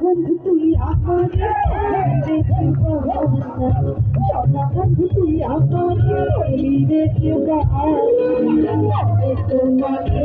বন্ধু তুই আমার সদা বন্ধু তুই আমার তোমাকে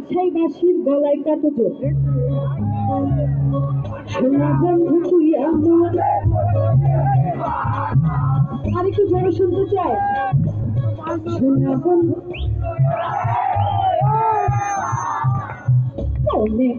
রাজশাহীবাসীর গলায় কাটত আরেকটু জোরে শুনতে চাই সোনা বন্ধু অনেক